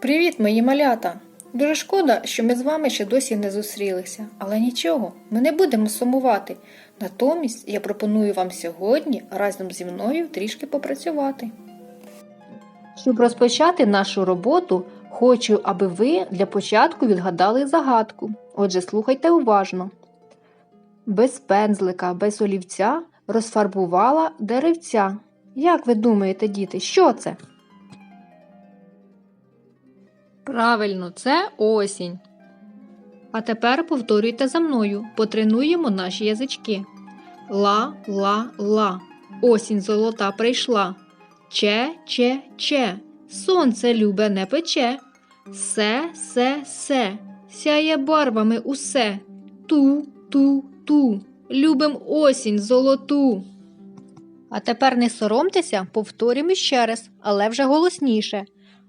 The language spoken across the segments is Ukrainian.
Привіт, мої малята! Дуже шкода, що ми з вами ще досі не зустрілися, але нічого, ми не будемо сумувати. Натомість я пропоную вам сьогодні разом зі мною трішки попрацювати. Щоб розпочати нашу роботу, хочу, аби ви для початку відгадали загадку. Отже, слухайте уважно. Без пензлика, без олівця розфарбувала деревця. Як ви думаєте, діти, що це? Правильно, це осінь. А тепер повторюйте за мною, потренуємо наші язички. Ла, ла, ла. Осінь золота прийшла. Че, че, че. Сонце любе не пече. Се, се, се. Сяє барвами усе. Ту, ту, ту. Любим осінь золоту. А тепер не соромтеся, повторюємо ще раз, але вже голосніше.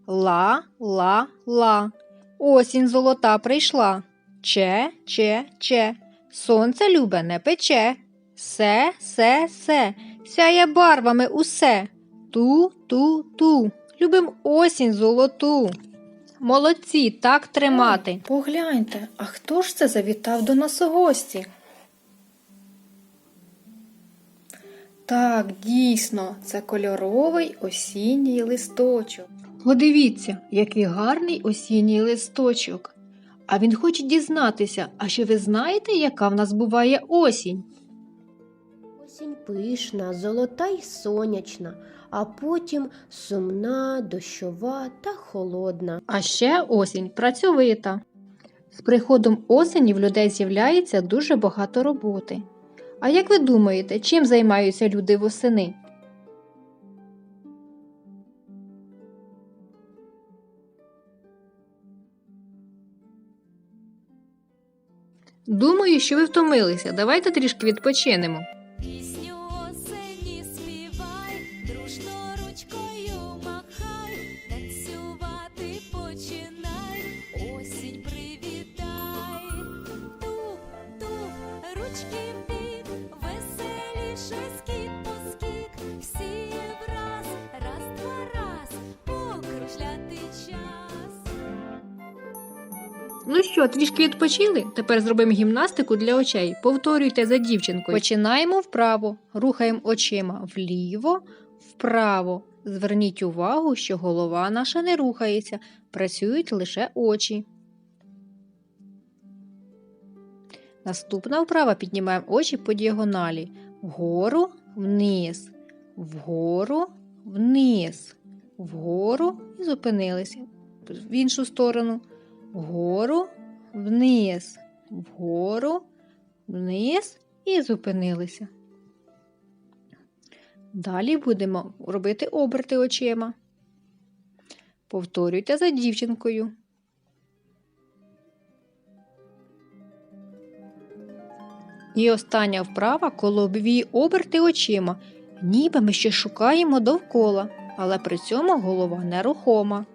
Ла, ла, ла. Осінь золота прийшла. Че, че, че. Сонце любе не пече. Се, се, се. Сяє барвами усе. Ту, ту, ту. Любим осінь золоту. Молодці, так тримати. Погляньте, а хто ж це завітав до нас у гості? Так, дійсно, це кольоровий осінній листочок. Подивіться, який гарний осінній листочок. А він хоче дізнатися, а що ви знаєте, яка в нас буває осінь? Осінь пишна, золота й сонячна, а потім сумна, дощова та холодна. А ще осінь працьовита. З приходом осені в людей з'являється дуже багато роботи. А як ви думаєте, чим займаються люди восени? Думаю, що ви втомилися. Давайте трішки відпочинемо. Ну що, трішки відпочили? Тепер зробимо гімнастику для очей. Повторюйте за дівчинкою. Починаємо вправо, рухаємо очима вліво, вправо. Зверніть увагу, що голова наша не рухається, працюють лише очі. Наступна вправа піднімаємо очі по діагоналі. Вгору, вниз, вгору, вниз, вгору і зупинилися. В іншу сторону вгору, вниз, вгору, вниз і зупинилися. Далі будемо робити оберти очима. Повторюйте за дівчинкою. І остання вправа колобові оберти очима, ніби ми ще шукаємо довкола, але при цьому голова нерухома.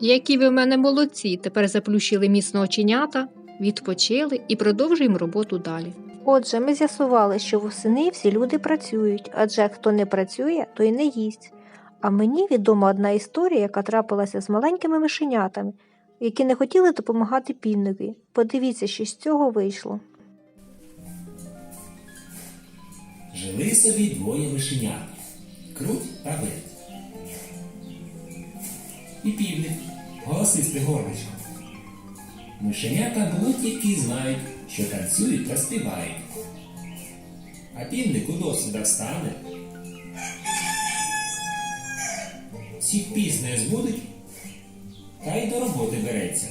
Які ви в мене молодці, тепер заплющили міцно оченята, відпочили і продовжуємо роботу далі. Отже, ми з'ясували, що восени всі люди працюють, адже хто не працює, той не їсть. А мені відома одна історія, яка трапилася з маленькими мишенятами, які не хотіли допомагати півникові. Подивіться, що з цього вийшло. Жили собі двоє мишенят круть та верть. І півник, голосисте горличко. Мишенята блудники знають, що танцюють та співають. А півник у досвіда встане. Всіх піснею збудить, та й до роботи береться.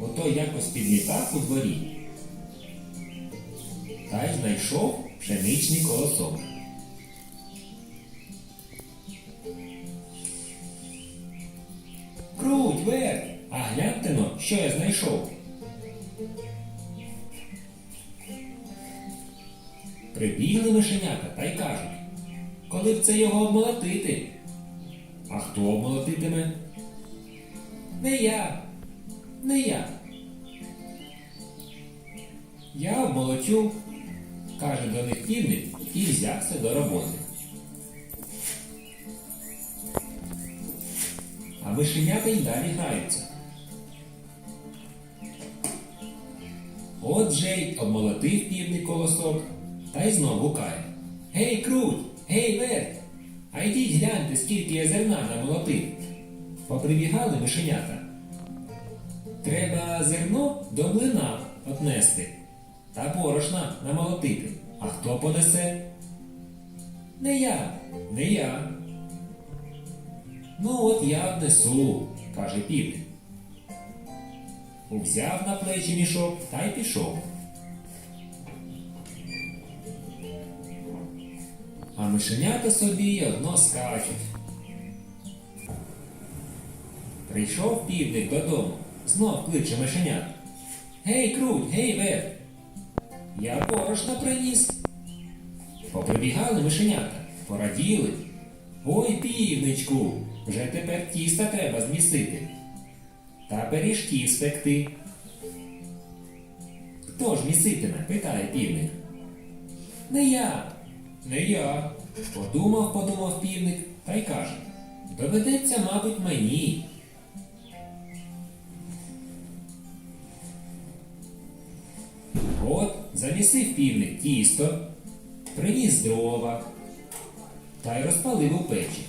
Ото якось підлітав у дворі. Та й знайшов пшеничний колосок. Круть, а гляньте но, що я знайшов. Прибігли мишенята та й кажуть, коли б це його обмолотити. А хто обмолотитиме? Не я, не я. Я обмолочу, каже до них півник і взявся до роботи. Мишенята й далі граються. От же й обмолотив півник колосок та й знов гукає. Гей, круть! Гей, верть! А йдіть гляньте, скільки я зерна намолотив. Поприбігали мишенята. Треба зерно до млина отнести та борошна намолотити. А хто понесе? Не я, не я. Ну от я внесу, каже півник. Узяв на плечі мішок та й пішов. А мишенята собі одно скачуть. Прийшов півник додому, знов кличе мишенят. Гей, круть, гей, вер. Я борошна приніс. Поприбігали мишенята, пораділи. Ой, півничку, вже тепер тіста треба змісити. Та пиріжків спекти. Хто ж міситиме? питає півник. Не я, не я. Подумав, подумав півник та й каже. Доведеться, мабуть, мені. От замісив півник тісто, приніс дрова та й розпалив у печі.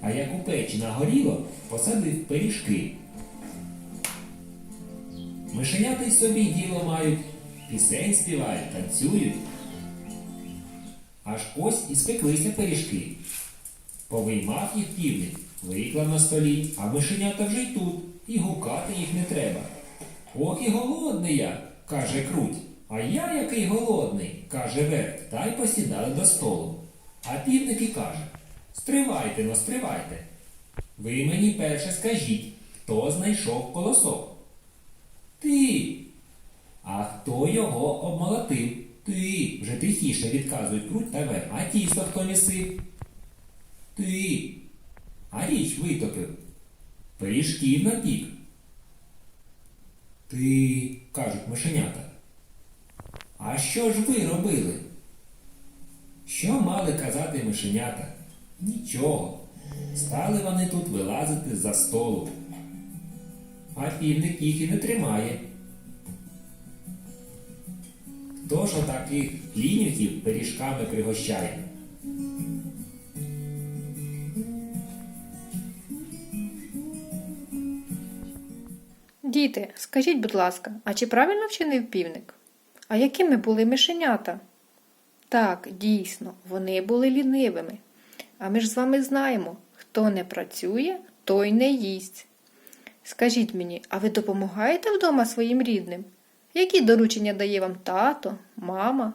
А як у печі нагоріло, посадив пиріжки. Мишенята й собі діло мають, пісень співають, танцюють. Аж ось і спеклися пиріжки. Повиймав їх півник, виклав на столі, а мишенята вже й тут, і гукати їх не треба. Ох і голодний я, каже круть. А я який голодний, каже верт, та й посідали до столу. А півник і каже Стривайте, но стривайте. Ви мені перше скажіть, хто знайшов колосок? Ти. А хто його обмолотив? Ти. Вже тихіше відказують круть вер. А тісто хто місив? Ти. А річ витопив. Пиріжків напік. Ти, кажуть мишенята. А що ж ви робили? Що мали казати мишенята? Нічого. Стали вони тут вилазити за столу. А півник їх і не тримає. Хто ж отаких лінюхів пиріжками пригощає? Діти, скажіть, будь ласка, а чи правильно вчинив півник? А якими були мишенята? Так, дійсно, вони були лінивими. А ми ж з вами знаємо, хто не працює, той не їсть. Скажіть мені, а ви допомагаєте вдома своїм рідним? Які доручення дає вам тато, мама?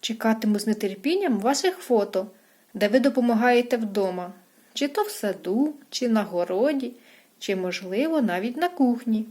Чекатиму з нетерпінням ваших фото, де ви допомагаєте вдома, чи то в саду, чи на городі, чи, можливо, навіть на кухні.